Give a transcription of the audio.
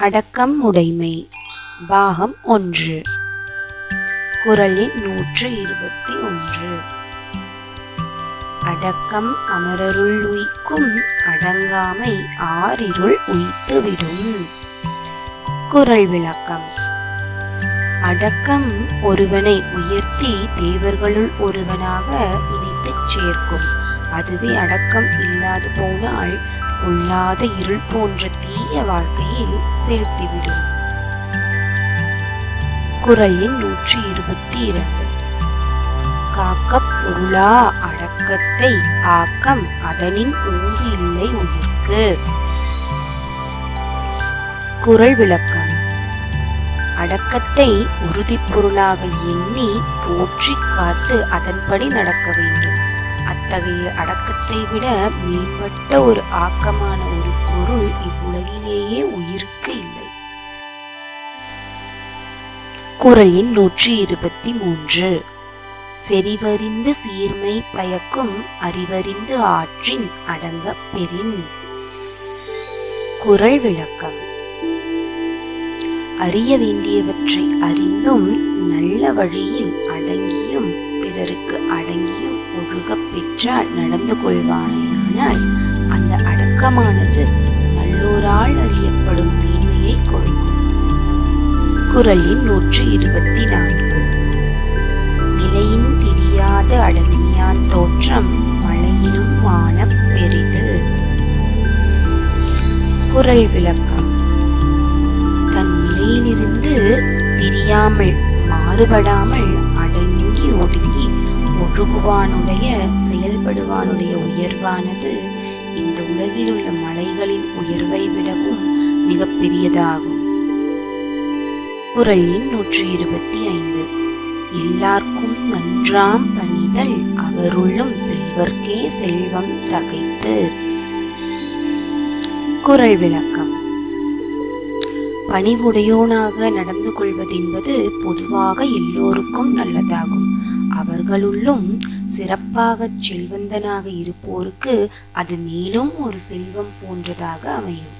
அடக்கம் உடைமை. பாகம் ஒன்று. குரலின் நூற்று இருபத்தி ஒன்று. அடக்கம் அமரருள் உய்க்கும் அடங்காமை ஆறிருள் உய்த்துவிடும். குரல் விளக்கம். அடக்கம் ஒருவனை உயர்த்தி தேவர்களுள் ஒருவனாக இணைத்து சேர்க்கும். அதுவே அடக்கம் இல்லாது போனால் பொல்லாத இருள் போன்ற தீய வாழ்க்கையில் சேர்த்துவிடும் குரல் எண் நூற்றி இருபத்தி இரண்டு காக்க பொருளா அடக்கத்தை ஆக்கம் அதனின் ஊதி இல்லை உயிர்க்கு. குரல் விளக்கம். அடக்கத்தை உறுதிப் பொருளாக எண்ணி போற்றி காத்து அதன்படி நடக்க வேண்டும். அத்தகைய அடக்கத்தை விட மேம்பட்ட ஒரு ஆக்கமான பொருள் இவ்வுலகிலேயே உயிருக்கு இல்லை. குரல் எண் நூற்றி இருபத்தி மூன்று. செறிவறிந்து சீர்மை பயக்கும் அறிவறிந்து ஆற்றின் அடங்க பெறின். குரல் விளக்கம். அறிய வேண்டியவற்றை அறிந்தும் நல்ல வழியில் அடங்கியும் பிறருக்கு அடங்கியும் ஒழுகப் பெற்றால் நடந்து கொள்வானேயானால் அந்த அடக்கமானது நல்லோரால் அறியப்படும் மேன்மையை கொடுக்கும். குரலின் நூற்றி இருபத்தி நான்கு. நிலையின் தெரியாத அடங்கியான் தோற்றம் மழையிலும் வானம் பெரிது. குரல் விளக்கம். தன் நிலையிலிருந்து தெரியாமல் மாறுபடாமல் அடங்கி ஒடுங்கி ஒழுகுவானுடைய செயல்படுவானுடைய உயர்வானது. இந்த உலகில் உள்ள மலைகளின் உயர்வை விடவும் மிக பெரியதாகும் குரல் எண் நூற்றி இருபத்தி ஐந்து. எல்லார்க்கும் நன்றாம் பணிதல் அவருள்ளும் செல்வர்க்கே செல்வம் தகைத்து. குரல் விளக்கம். பணிவுடையோனாக நடந்து கொள்வது என்பது பொதுவாக எல்லோருக்கும் நல்லதாகும். அவர்களுள்ளும் சிறப்பாக செல்வந்தனாக இருப்போருக்கு அது மேலும் ஒரு செல்வம் போன்றதாக அமையும்.